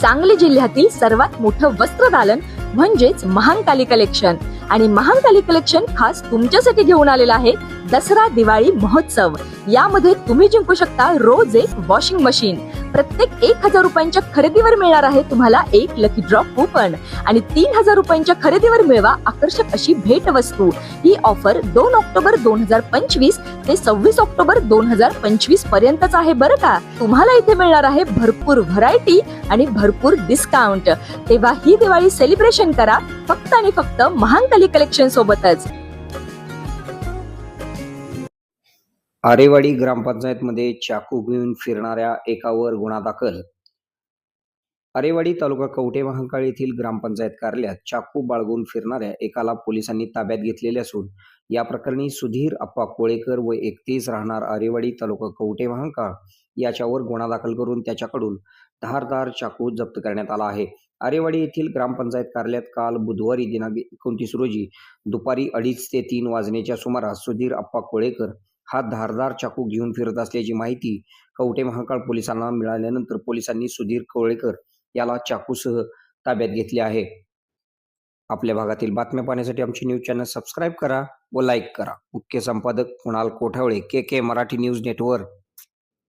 सांगली जिल्ह्यातील सर्वात मोठं वस्त्रदालन म्हणजेच महांकाली कलेक्शन आणि महानकाली कलेक्शन खास तुमच्यासाठी घेऊन आलेला आहे दसरा दिवाळी महोत्सव. यामध्ये तुम्ही जिंकू शकता रोज एक वॉशिंग मशीन प्रत्येक एक हजार रुपयांच्या खरेदीवर मिळणार आहे तुम्हाला एक लकी ड्रॉप कुपन आणि तीन हजार रुपयांच्या खरेदीवर मिळवा आकर्षक अशी भेट वस्तू. ही ऑफर दोन ऑक्टोबर दोन हजार पंचवीस ते सव्वीस ऑक्टोबर दोन हजार पंचवीस पर्यंतच आहे बरं का? तुम्हाला इथे मिळणार आहे भरपूर व्हरायटी आणि भरपूर डिस्काउंट तेव्हा ही दिवाळी सेलिब्रेशन करा. फक्त आणि फक्त महांकाली कलेक्शन सोबतच. आरेवाडी ग्रामपंचायतमध्ये चाकू घेऊन फिरणाऱ्या एकावर गुन्हा दाखल अरेवाडी तालुका कवटे महांकाळ येथील ग्रामपंचायत कार्यालयात चाकू बाळगून फिरणाऱ्या एकाला पोलिसांनी ताब्यात घेतलेले असून या प्रकरणी सुधीर अप्पा कोळेकर व एकतीस राहणार आरेवाडी तालुका कवटे महांकाळ याच्यावर गुन्हा दाखल करून त्याच्याकडून धारदार चाकू जप्त करण्यात आला आहे. आरेवाडी येथील ग्रामपंचायत कार्यालयात काल बुधवारी दिनांक एकोणतीस रोजी दुपारी अडीच ते तीन वाजण्याच्या सुमारास सुधीर अप्पा कोळेकर हा धारदार चाकू घेऊन फिरत असल्याची माहिती कवटे महाकाळ पोलिसांना मिळाल्यानंतर पोलिसांनी सुधीर कोळेकर याला चाकूसह ताब्यात घेतले आहे. आपल्या भागातील बातम्या पाहण्यासाठी आमची न्यूज चॅनल सबस्क्राईब करा व लाईक करा. मुख्य संपादक Kunal Kothawale K K Marathi news network.